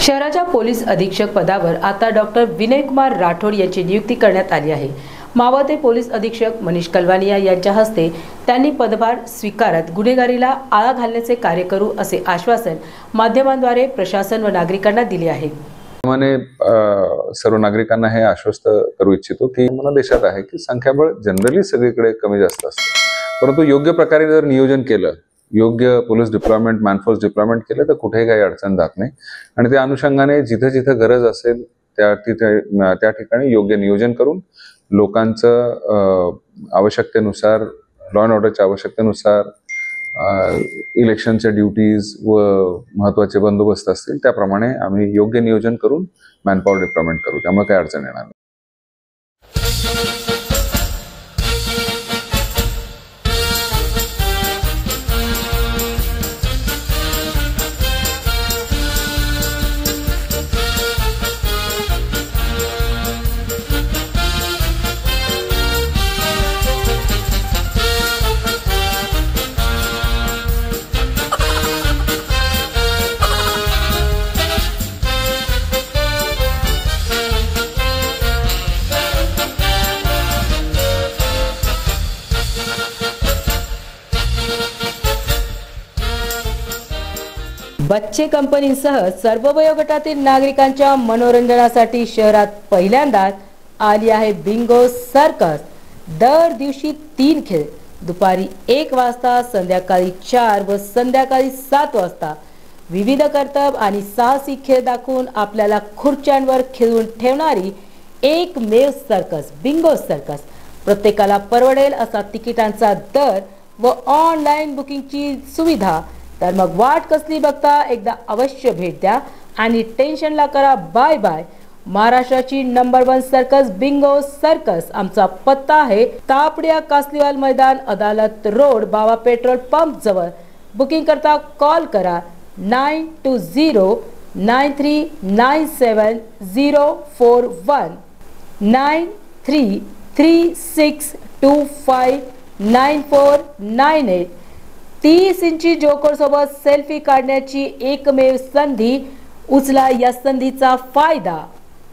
शहराच्या पोलीस अधीक्षक पदावर आता डॉक्टर विनयकुमार राठोड यांची नियुक्ती करण्यात आली आहे. मावळते पोलीस अधीक्षक मनीष कलवानिया यांच्या हस्ते त्यांनी पदभार स्वीकारत गुन्हेगारीला आळा घालण्याचे कार्य करू असे आश्वासन माध्यमांद्वारे प्रशासन व नागरिकांना दिले आहे. सर्व नागरिकांना हे आश्वस्त करू इच्छितो की मला देशात आहे की संख्याबळ जनरली सगळीकडे कमी जास्त असतं. परंतु योग्य प्रकारे जर नियोजन केलं योग्य पोलीस डिप्लॉयमेंट मॅनफोर्स डिप्लॉयमेंट केलं तर कुठेही काही अडचण जात नाही. आणि त्या अनुषंगाने जिथं जिथं गरज असेल त्या तिथे त्या ठिकाणी योग्य नियोजन करून लोकांचं आवश्यकतेनुसार लॉ अँड ऑर्डरच्या आवश्यकतेनुसार इलेक्शनच्या ड्युटीज व महत्त्वाचे बंदोबस्त असतील त्याप्रमाणे आम्ही योग्य नियोजन करून मॅनपॉवर डिप्लॉयमेंट करू. त्यामुळे काही अडचण येणार नाही. बच्चे कंपनीसह सर्व वयोगटातील नागरिकांच्या मनोरंजनासाठी शहरात पहिल्यांदाच आली आहे बिंगो सर्कस. दर दिवशी तीन खेळ. दुपारी एक वाजता संध्याकाळी चार व संध्याकाळी सात वाजता. विविध कर्तब आणि साहसी खेळ दाखवून आपल्याला खुर्च्यांवर खेळून ठेवणारी एकमेव सर्कस बिंगो सर्कस. प्रत्येकाला परवडेल असा तिकिटांचा दर व ऑनलाईन बुकिंगची सुविधा तर मग वाट कसली बघता? एकदा अवश्य भेट द्या. आणि टेन्शनला करा. Bye bye. महाराष्ट्राची number one circus bingo circus आमचा पत्ता आहे तापड्या कासलीवाल मैदान अदालत रोड बाबा पेट्रोल पंप जवळ. बुकिंग करता कॉल करा. Nine two zero nine three nine seven zero four one nine three three six two five nine four nine eight तीस इंची जोकर सोबत सेल्फी काढण्याची एकमेव संधी उचला या संधीचा फायदा.